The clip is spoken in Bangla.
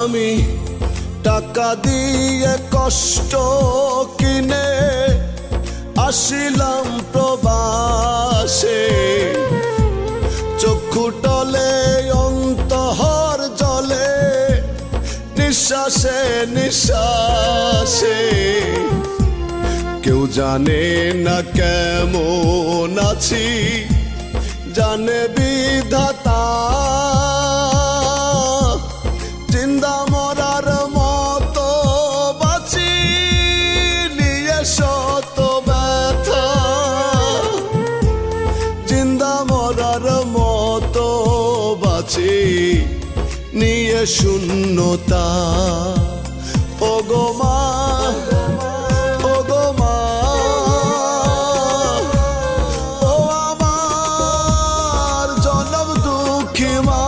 আমি টাকা দিয়ে কষ্ট কিনে আসিলাম প্রবাসে। চক্ষু টলে, অন্তহর জলে, নিঃশ্বাসে নিঃশ্বাসে। কেউ জানে না কেমন আছি, জানে বিধাতা আছে নিয়ে শূন্যতা। ওগোমা ওগোমা ও আমার জনম দুঃখী মা।